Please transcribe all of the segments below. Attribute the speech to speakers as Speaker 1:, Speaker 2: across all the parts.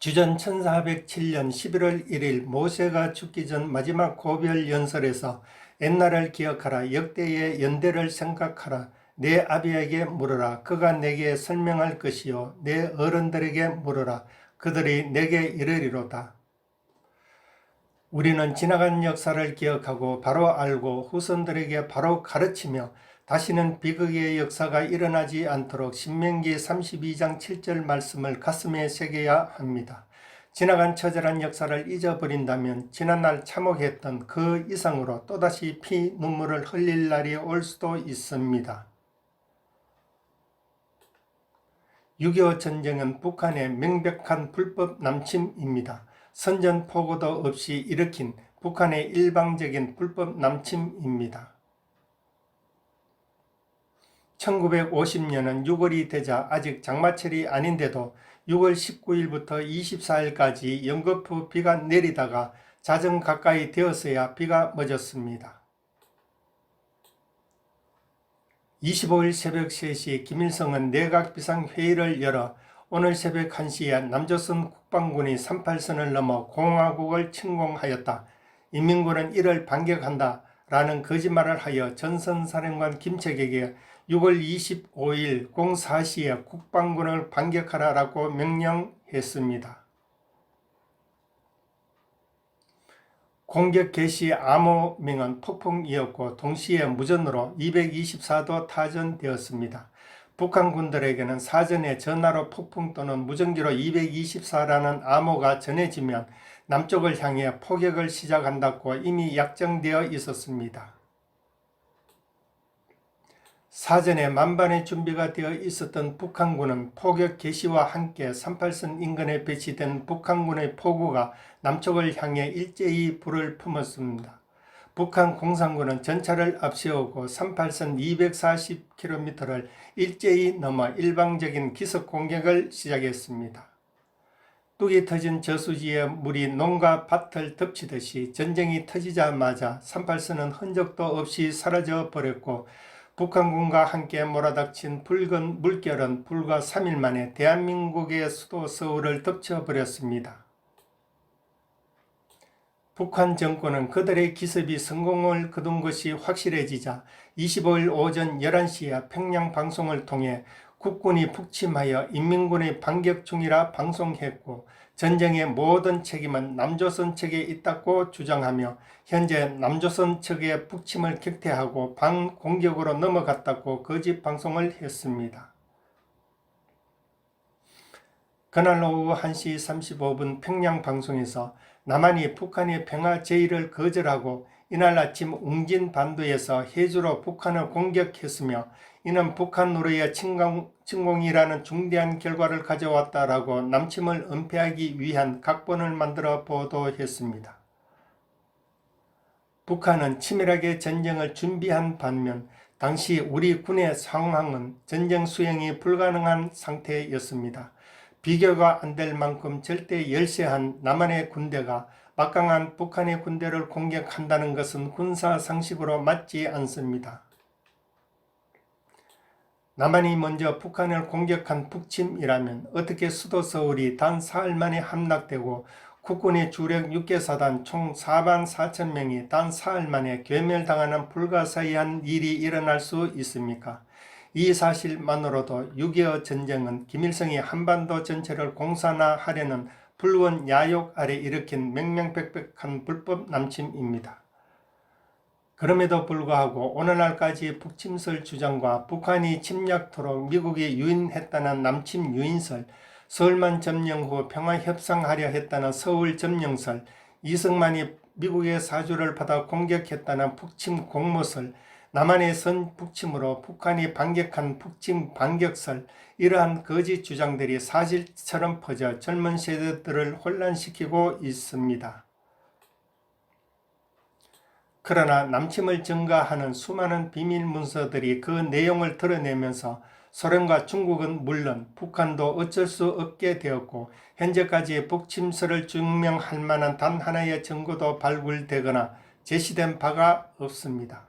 Speaker 1: 주전 1407년 11월 1일 모세가 죽기 전 마지막 고별 연설에서 옛날을 기억하라 역대의 연대를 생각하라 내 아비에게 물어라 그가 내게 설명할 것이요 내 어른들에게 물어라 그들이 내게 이르리로다. 우리는 지나간 역사를 기억하고 바로 알고 후손들에게 바로 가르치며 다시는 비극의 역사가 일어나지 않도록 신명기 32장 7절 말씀을 가슴에 새겨야 합니다. 지나간 처절한 역사를 잊어버린다면 지난날 참혹했던 그 이상으로 또다시 피 눈물을 흘릴 날이 올 수도 있습니다. 6.25 전쟁은 북한의 명백한 불법 남침입니다. 선전 포고도 없이 일으킨 북한의 일방적인 불법 남침입니다. 1950년은 6월이 되자 아직 장마철이 아닌데도 6월 19일부터 24일까지 연거푸 비가 내리다가 자정 가까이 되었어야 비가 멎었습니다. 25일 새벽 3시 김일성은 내각 비상회의를 열어 오늘 새벽 1시에 남조선 국방군이 38선을 넘어 공화국을 침공하였다. 인민군은 이를 반격한다. 라는 거짓말을 하여 전선사령관 김책에게 6월 25일 04시에 국방군을 반격하라라고 명령했습니다. 공격 개시 암호명은 폭풍이었고 동시에 무전으로 224도 타전되었습니다. 북한 군들에게는 사전에 전화로 폭풍 또는 무전기로 224라는 암호가 전해지면 남쪽을 향해 포격을 시작한다고 이미 약정되어 있었습니다. 사전에 만반의 준비가 되어 있었던 북한군은 포격 개시와 함께 38선 인근에 배치된 북한군의 포구가 남쪽을 향해 일제히 불을 품었습니다. 북한 공산군은 전차를 앞세우고 38선 240km를 일제히 넘어 일방적인 기습 공격을 시작했습니다. 뚝이 터진 저수지에 물이 농가 밭을 덮치듯이 전쟁이 터지자마자 38선은 흔적도 없이 사라져 버렸고 북한군과 함께 몰아닥친 붉은 물결은 불과 3일 만에 대한민국의 수도 서울을 덮쳐버렸습니다. 북한 정권은 그들의 기습이 성공을 거둔 것이 확실해지자 25일 오전 11시에 평양 방송을 통해 국군이 북침하여 인민군의 반격 중이라 방송했고 전쟁의 모든 책임은 남조선 측에 있다고 주장하며 현재 남조선 측의 북침을 격퇴하고 반공격으로 넘어갔다고 거짓 방송을 했습니다. 그날 오후 1시 35분 평양 방송에서 남한이 북한의 평화 제의를 거절하고 이날 아침 웅진 반도에서 해주로 북한을 공격했으며 이는 북한 노래의 침공, 침공이라는 중대한 결과를 가져왔다라고 남침을 은폐하기 위한 각본을 만들어 보도했습니다. 북한은 치밀하게 전쟁을 준비한 반면 당시 우리 군의 상황은 전쟁 수행이 불가능한 상태였습니다. 비교가 안 될 만큼 절대 열세한 남한의 군대가 막강한 북한의 군대를 공격한다는 것은 군사 상식으로 맞지 않습니다. 남한이 먼저 북한을 공격한 북침이라면 어떻게 수도 서울이 단 사흘 만에 함락되고 국군의 주력 6개사단 총 4만 4천 명이 단 사흘 만에 괴멸당하는 불가사의한 일이 일어날 수 있습니까? 이 사실만으로도 6.25 전쟁은 김일성이 한반도 전체를 공산화하려는 불원 야욕 아래 일으킨 명명백백한 불법 남침입니다. 그럼에도 불구하고 오늘날까지 북침설 주장과 북한이 침략토록 미국이 유인했다는 남침 유인설, 서울만 점령 후 평화협상하려 했다는 서울 점령설, 이승만이 미국의 사주를 받아 공격했다는 북침 공모설, 남한의 선 북침으로 북한이 반격한 북침 반격설 이러한 거짓 주장들이 사실처럼 퍼져 젊은 세대들을 혼란시키고 있습니다. 그러나 남침을 증가하는 수많은 비밀 문서들이 그 내용을 드러내면서 소련과 중국은 물론 북한도 어쩔 수 없게 되었고 현재까지 북침설을 증명할 만한 단 하나의 증거도 발굴되거나 제시된 바가 없습니다.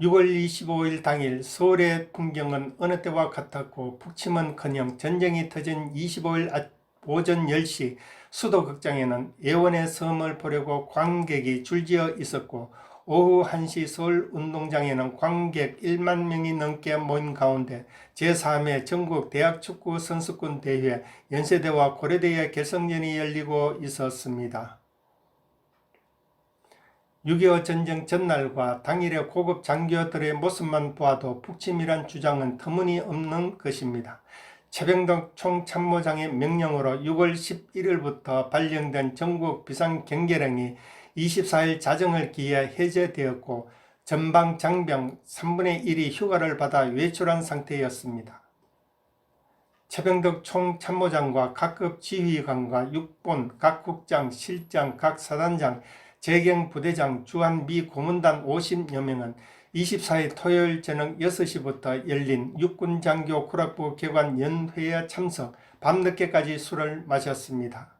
Speaker 1: 6월 25일 당일 서울의 풍경은 어느 때와 같았고 북침은커녕 전쟁이 터진 25일 아- 오전 10시 수도 극장에는 예원의 섬을 보려고 관객이 줄지어 있었고 오후 1시 서울 운동장에는 관객 1만 명이 넘게 모인 가운데 제3회 전국 대학 축구 선수권 대회 연세대와 고려대의 결성전이 열리고 있었습니다. 6.25 전쟁 전날과 당일의 고급 장교들의 모습만 보아도 북침이란 주장은 터무니없는 것입니다. 최병덕 총 참모장의 명령으로 6월 11일부터 발령된 전국 비상경계령이 24일 자정을 기해 해제되었고 전방 장병 3분의 1이 휴가를 받아 외출한 상태였습니다. 최병덕 총참모장과 각급 지휘관과 육본, 각 국장, 실장, 각 사단장, 재경 부대장, 주한 미 고문단 50여 명은 24일 토요일 저녁 6시부터 열린 육군 장교 구락부 개관 연회에 참석, 밤늦게까지 술을 마셨습니다.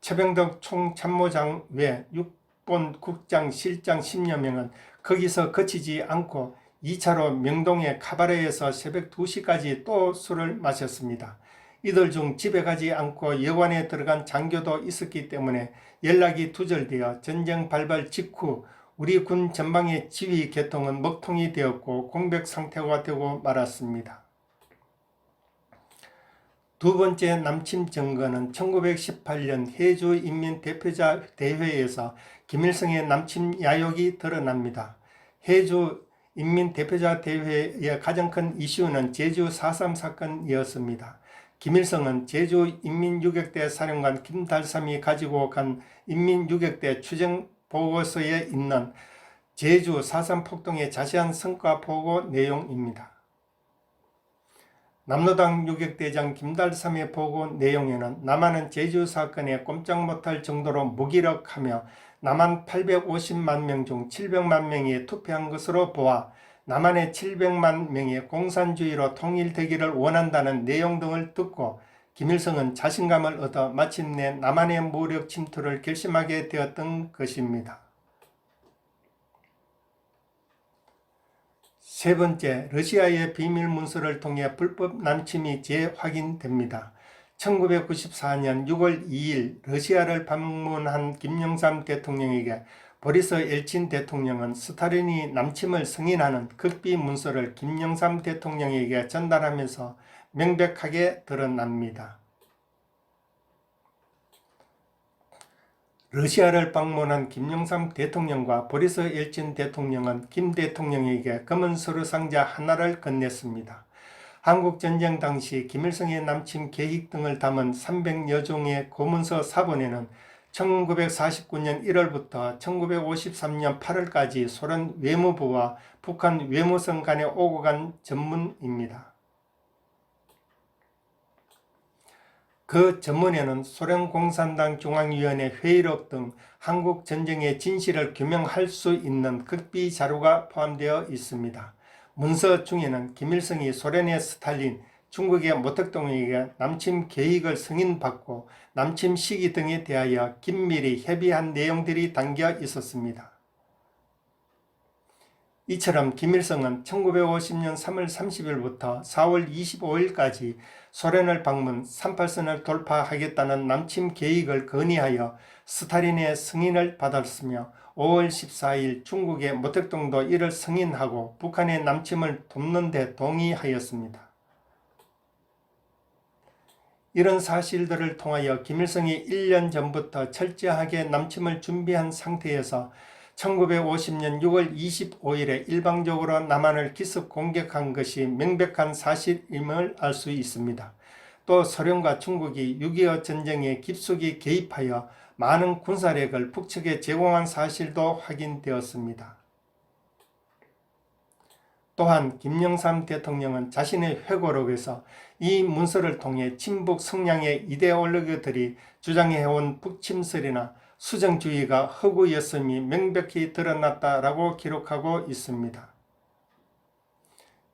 Speaker 1: 최병덕 총참모장 외 육본 국장, 실장 10여 명은 거기서 그치지 않고 2차로 명동의 카바레에서 새벽 2시까지 또 술을 마셨습니다. 이들 중 집에 가지 않고 여관에 들어간 장교도 있었기 때문에 연락이 두절되어 전쟁 발발 직후 우리 군 전방의 지휘 개통은 먹통이 되었고 공백 상태가 되고 말았습니다. 두 번째 남침 증거는 1918년 해주 인민대표자 대회에서 김일성의 남침 야욕이 드러납니다. 해주 인민대표자 대회의 가장 큰 이슈는 제주 4.3 사건이었습니다. 김일성은 제주 인민유격대 사령관 김달삼이 가지고 간 인민유격대 추정 보고서에 있는 제주 4.3 폭동의 자세한 성과 보고 내용입니다. 남로당 유격대장 김달삼의 보고 내용에는 남한은 제주 사건에 꼼짝 못할 정도로 무기력하며 남한 850만 명 중 700만 명이 투표한 것으로 보아 남한의 700만 명이 공산주의로 통일되기를 원한다는 내용 등을 듣고 김일성은 자신감을 얻어 마침내 남한의 무력 침투를 결심하게 되었던 것입니다. 세 번째, 러시아의 비밀 문서를 통해 불법 남침이 재확인됩니다. 1994년 6월 2일 러시아를 방문한 김영삼 대통령에게 보리스 엘친 대통령은 스타린이 남침을 승인하는 극비 문서를 김영삼 대통령에게 전달하면서 명백하게 드러납니다. 러시아를 방문한 김영삼 대통령과 보리스 엘친 대통령은 김 대통령에게 검은 서류 상자 하나를 건넸습니다. 한국 전쟁 당시 김일성의 남침 계획 등을 담은 300여 종의 고문서 사본에는 1949년 1월부터 1953년 8월까지 소련 외무부와 북한 외무성 간에 오고 간 전문입니다. 그 전문에는 소련 공산당 중앙위원회 회의록 등 한국 전쟁의 진실을 규명할 수 있는 극비 자료가 포함되어 있습니다. 문서 중에는 김일성이 소련의 스탈린, 중국의 모택동에게 남침 계획을 승인받고 남침 시기 등에 대하여 긴밀히 협의한 내용들이 담겨 있었습니다. 이처럼 김일성은 1950년 3월 30일부터 4월 25일까지 소련을 방문 38선을 돌파하겠다는 남침 계획을 건의하여 스타린의 승인을 받았으며 5월 14일 중국의 모택동도 이를 승인하고 북한의 남침을 돕는 데 동의하였습니다. 이런 사실들을 통하여 김일성이 1년 전부터 철저하게 남침을 준비한 상태에서 1950년 6월 25일에 일방적으로 남한을 기습 공격한 것이 명백한 사실임을 알 수 있습니다. 또 소련과 중국이 6.25 전쟁에 깊숙이 개입하여 많은 군사력을 북측에 제공한 사실도 확인되었습니다. 또한 김영삼 대통령은 자신의 회고록에서 이 문서를 통해 친북 성향의 이데올로기들이 주장해온 북침설이나 수정주의가 허구였음이 명백히 드러났다라고 기록하고 있습니다.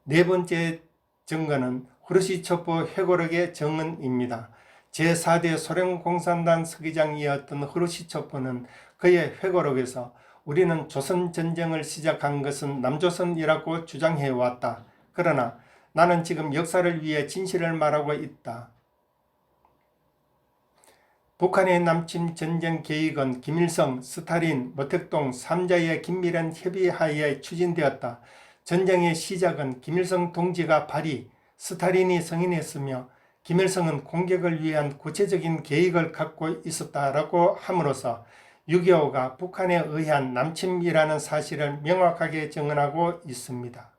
Speaker 1: 네 번째 증거는 후르시초프 회고록의 정언입니다. 제4대 소련 공산당 서기장이었던 후르시초프는 그의 회고록에서 우리는 조선 전쟁을 시작한 것은 남조선이라고 주장해 왔다. 그러나 나는 지금 역사를 위해 진실을 말하고 있다. 북한의 남침 전쟁 계획은 김일성, 스탈린, 모택동 3자의 긴밀한 협의하에 추진되었다. 전쟁의 시작은 김일성 동지가 발의, 스탈린이 승인했으며 김일성은 공격을 위한 구체적인 계획을 갖고 있었다라고 함으로써 6.25가 북한에 의한 남침이라는 사실을 명확하게 증언하고 있습니다.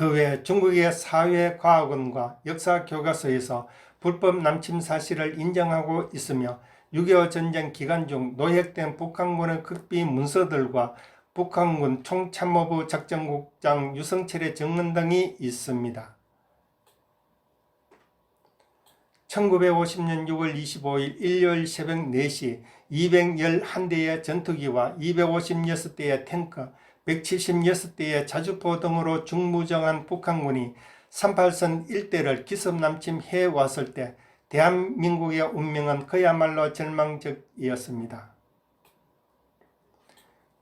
Speaker 1: 그 외 중국의 사회과학원과 역사교과서에서 불법 남침 사실을 인정하고 있으며 6.25 전쟁 기간 중 노획된 북한군의 극비 문서들과 북한군 총참모부 작전국장 유성철의 증언 등이 있습니다. 1950년 6월 25일 일요일 새벽 4시 211대의 전투기와 256대의 탱크, 176대의 자주포 등으로 중무정한 북한군이 38선 일대를 기습 남침해 왔을 때 대한민국의 운명은 그야말로 절망적이었습니다.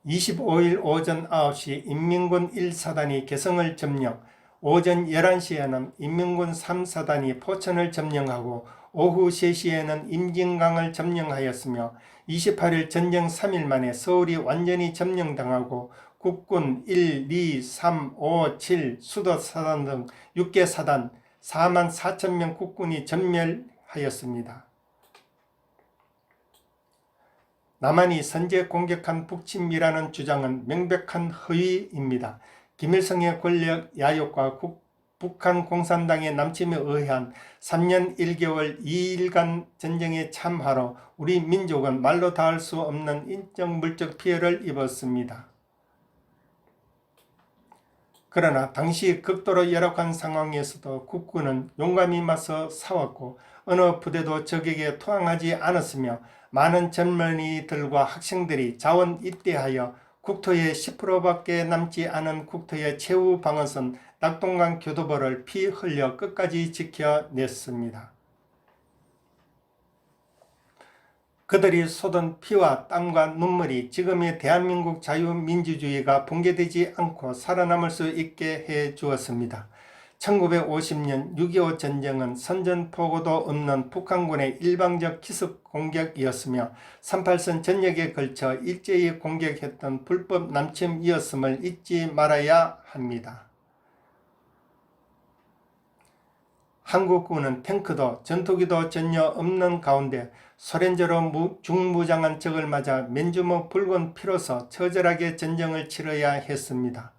Speaker 1: 25일 오전 9시 인민군 1사단이 개성을 점령, 오전 11시에는 인민군 3사단이 포천을 점령하고 오후 3시에는 임진강을 점령하였으며 28일 전쟁 3일 만에 서울이 완전히 점령당하고 국군 1, 2, 3, 5, 7 수도사단 등 6개 사단 4만 4천 명 국군이 전멸하였습니다. 남한이 선제 공격한 북침이라는 주장은 명백한 허위입니다. 김일성의 권력 야욕과 국, 북한 공산당의 남침에 의한 3년 1개월 2일간 전쟁의 참화로 우리 민족은 말로 닿을 수 없는 인적 물적 피해를 입었습니다. 그러나 당시 극도로 열악한 상황에서도 국군은 용감히 맞서 싸웠고 어느 부대도 적에게 투항하지 않았으며 많은 젊은이들과 학생들이 자원 입대하여 국토의 10%밖에 남지 않은 국토의 최후 방어선 낙동강 교도보를 피 흘려 끝까지 지켜냈습니다. 그들이 쏟은 피와 땀과 눈물이 지금의 대한민국 자유민주주의가 붕괴되지 않고 살아남을 수 있게 해 주었습니다. 1950년 6.25 전쟁은 선전포고도 없는 북한군의 일방적 기습 공격이었으며 38선 전역에 걸쳐 일제히 공격했던 불법 남침이었음을 잊지 말아야 합니다. 한국군은 탱크도 전투기도 전혀 없는 가운데 소련제로 중무장한 적을 맞아 맨주먹 붉은 피로서 처절하게 전쟁을 치러야 했습니다.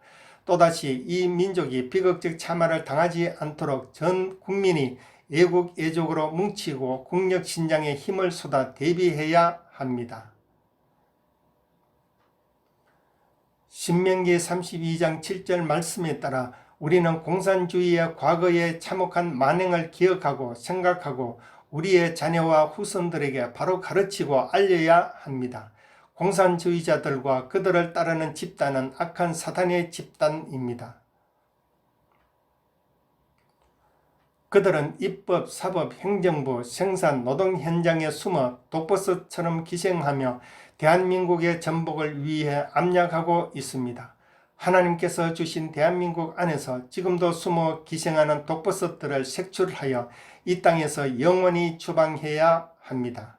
Speaker 1: 또다시 이 민족이 비극적 참화를 당하지 않도록 전 국민이 애국 애족으로 뭉치고 국력 신장에 힘을 쏟아 대비해야 합니다. 신명기 32장 7절 말씀에 따라 우리는 공산주의의 과거의 참혹한 만행을 기억하고 생각하고 우리의 자녀와 후손들에게 바로 가르치고 알려야 합니다. 공산주의자들과 그들을 따르는 집단은 악한 사탄의 집단입니다. 그들은 입법, 사법, 행정부, 생산, 노동 현장에 숨어 독버섯처럼 기생하며 대한민국의 전복을 위해 압력하고 있습니다. 하나님께서 주신 대한민국 안에서 지금도 숨어 기생하는 독버섯들을 색출하여 이 땅에서 영원히 추방해야 합니다.